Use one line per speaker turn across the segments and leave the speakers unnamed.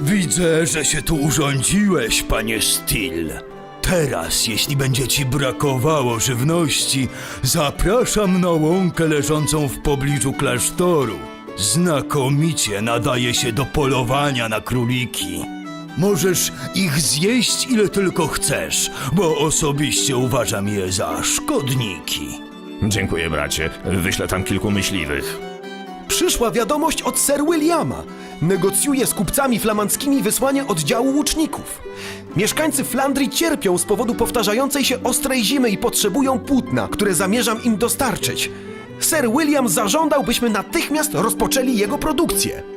Widzę, że się tu urządziłeś, panie Still. Teraz, jeśli będzie ci brakowało żywności, zapraszam na łąkę leżącą w pobliżu klasztoru. Znakomicie nadaje się do polowania na króliki. Możesz ich zjeść ile tylko chcesz, bo osobiście uważam je za szkodniki.
Dziękuję, bracie. Wyślę tam kilku myśliwych.
Przyszła wiadomość od Sir Williama. Negocjuje z kupcami flamandzkimi wysłanie oddziału łuczników. Mieszkańcy Flandrii cierpią z powodu powtarzającej się ostrej zimy i potrzebują płótna, które zamierzam im dostarczyć. Sir William zażądał, byśmy natychmiast rozpoczęli jego produkcję.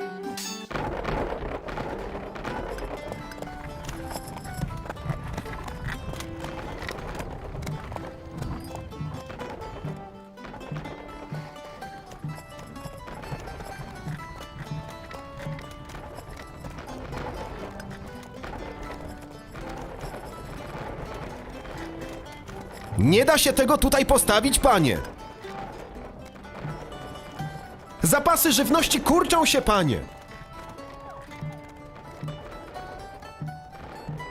Nie da się tego tutaj postawić, panie. Zapasy żywności kurczą się, panie.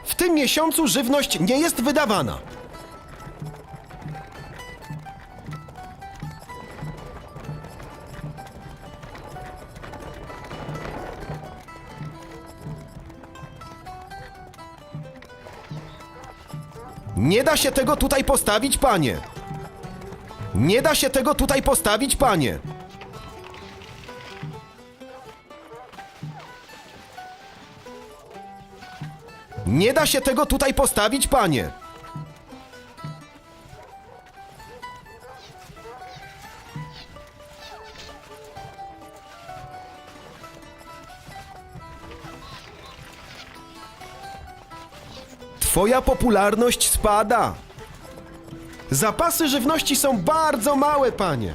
W tym miesiącu żywność nie jest wydawana. Nie da się tego tutaj postawić, panie. Nie da się tego tutaj postawić, panie. Nie da się tego tutaj postawić, panie. Twoja popularność spada. Zapasy żywności są bardzo małe, panie.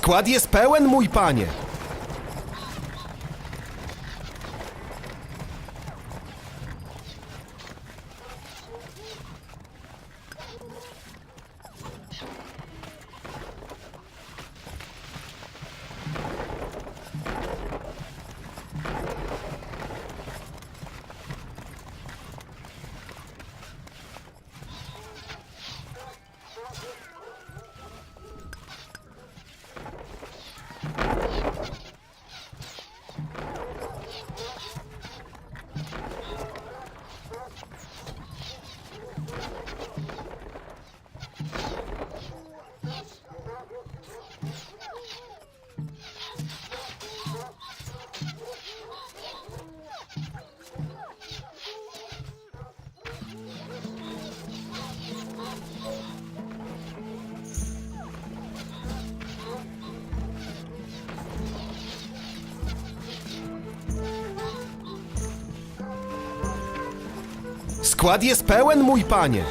Skład jest pełen, mój panie. フフフフ。Skład jest pełen, mój panie.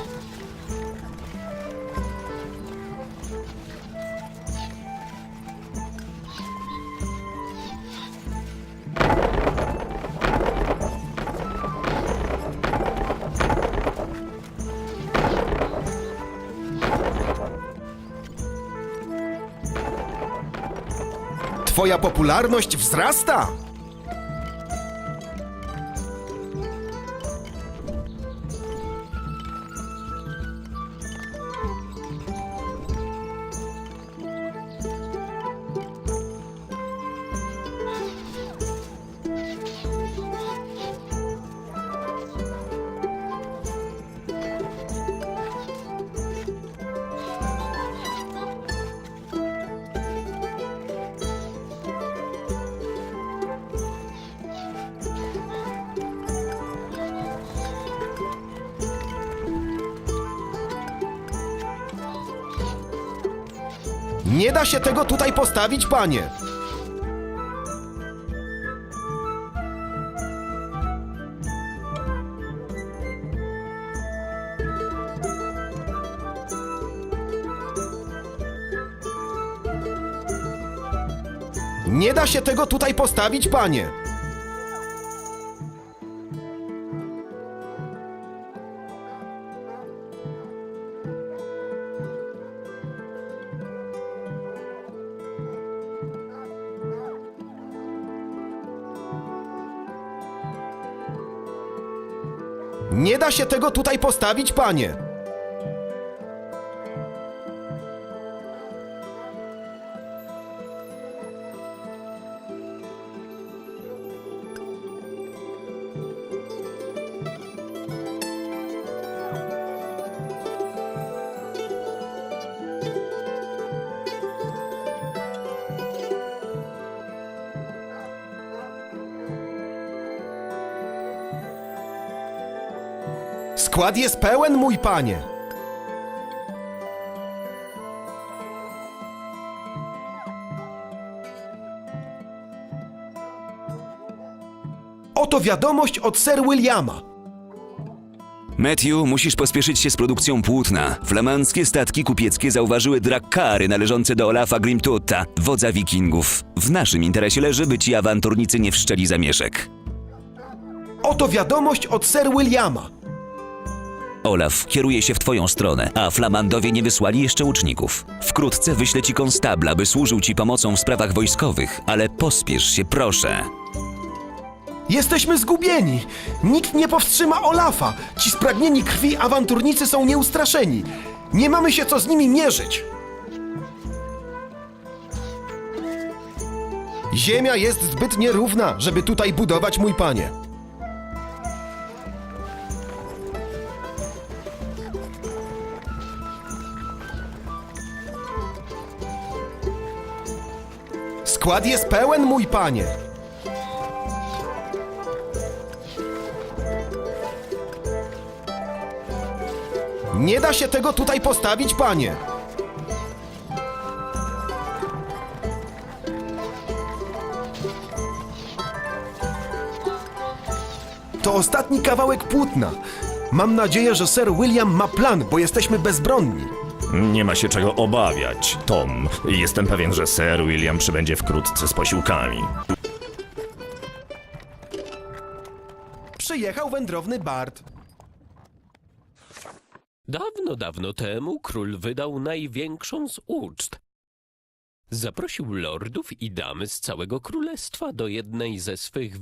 Twoja popularność wzrasta. Nie da się tego tutaj postawić, panie. Nie da się tego tutaj postawić, panie. Nie da się tego tutaj postawić, panie. Skład jest pełen, mój panie. Oto wiadomość od Sir Williama.
Matthew, musisz pospieszyć się z produkcją płótna. Flamandzkie statki kupieckie zauważyły drakkary należące do Olafa Grimtutta, wodza wikingów. W naszym interesie leży, by ci awanturnicy nie wszczeli zamieszek.
Oto wiadomość od Sir Williama.
Olaf kieruje się w twoją stronę, a flamandowie nie wysłali jeszcze łuczników. Wkrótce wyślę ci konstabla, by służył ci pomocą w sprawach wojskowych, ale pospiesz się, proszę.
Jesteśmy zgubieni. Nikt nie powstrzyma Olafa. Ci spragnieni krwi awanturnicy są nieustraszeni. Nie mamy się co z nimi mierzyć. Ziemia jest zbyt nierówna, żeby tutaj budować, mój panie. Skład jest pełen, mój panie. Nie da się tego tutaj postawić, panie. To ostatni kawałek płótna. Mam nadzieję, że Sir William ma plan, bo jesteśmy bezbronni.
Nie ma się czego obawiać, Tom. Jestem pewien, że Sir William przybędzie wkrótce z posiłkami.
Przyjechał wędrowny Bart.
Dawno, dawno temu król wydał największą z uczt. Zaprosił lordów i damy z całego królestwa do jednej ze swych